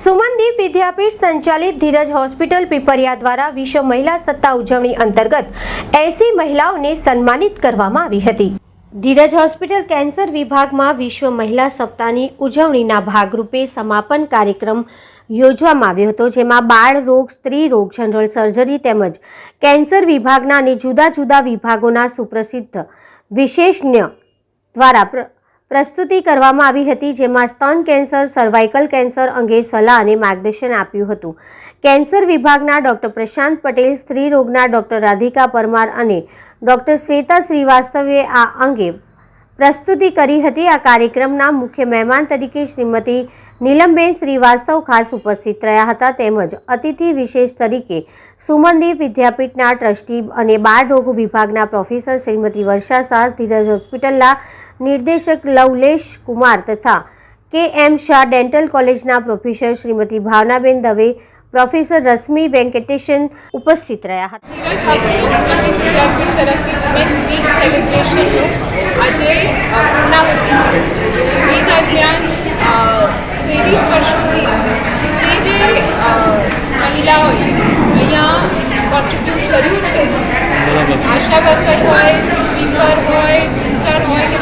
સુમનદીપ વિદ્યાપીઠ સંચાલિત ધીરજ હોસ્પિટલ પીપરિયા દ્વારા વિશ્વ મહિલા સત્તા ઉજવણી અંતર્ગત એસી મહિલાઓને સન્માનિત કરવામાં આવી હતી. ધીરજ હોસ્પિટલ કેન્સર વિભાગમાં વિશ્વ મહિલા સપ્તાહની ઉજવણીના ભાગરૂપે સમાપન કાર્યક્રમ યોજવામાં આવ્યો હતો, જેમાં બાળ રોગ, સ્ત્રી રોગ, જનરલ સર્જરી તેમજ કેન્સર વિભાગના અને જુદા જુદા વિભાગોના સુપ્રસિદ્ધ વિશેષજ્ઞ દ્વારા પ્રસ્તુતિ કરવામાં આવી હતી, જેમાં સ્તન કેન્સર, સર્વાઇકલ કેન્સર અંગે સલાહ અને માર્ગદર્શન આપ્યું હતું. કેન્સર વિભાગના ડોક્ટર પ્રશાંત પટેલ, સ્ત્રી રોગના ડોક્ટર રાધિકા પરમાર અને ડોક્ટર શ્વેતા શ્રીવાસ્તવે આ અંગે પ્રસ્તુતિ કરી હતી. આ કાર્યક્રમના મુખ્ય મહેમાન તરીકે શ્રીમતી નીલમબેન શ્રીવાસ્તવ ખાસ ઉપસ્થિત રહ્યા હતા. તેમજ અતિથિ વિશેષ તરીકે સુમનદીપ વિદ્યાપીઠના ટ્રસ્ટી અને બાળ રોગ વિભાગના પ્રોફેસર શ્રીમતી વર્ષા શાહ, ધીરજ હોસ્પિટલના નિર્દેશક લવલેશ કુમાર તથા કે એમ શાહ ડેન્ટલ કોલેજના પ્રોફેસર શ્રીમતી ભાવનાબેન દવે પ્રોફેસર રશ્મિ વેંકટેશન ઉપસ્થિત રહ્યા હતા. તરફથી વુમેન્સ વીક સેલિબ્રેશનનું આજે અ, એ દરમિયાન ત્રેવીસ વર્ષોથી જે જે મહિલાઓએ અહીંયા કોન્ટ્રીબ્યુટ કર્યું છે આશા વર્કર હોય સ્વીપર હોય સિસ્ટર હોય કે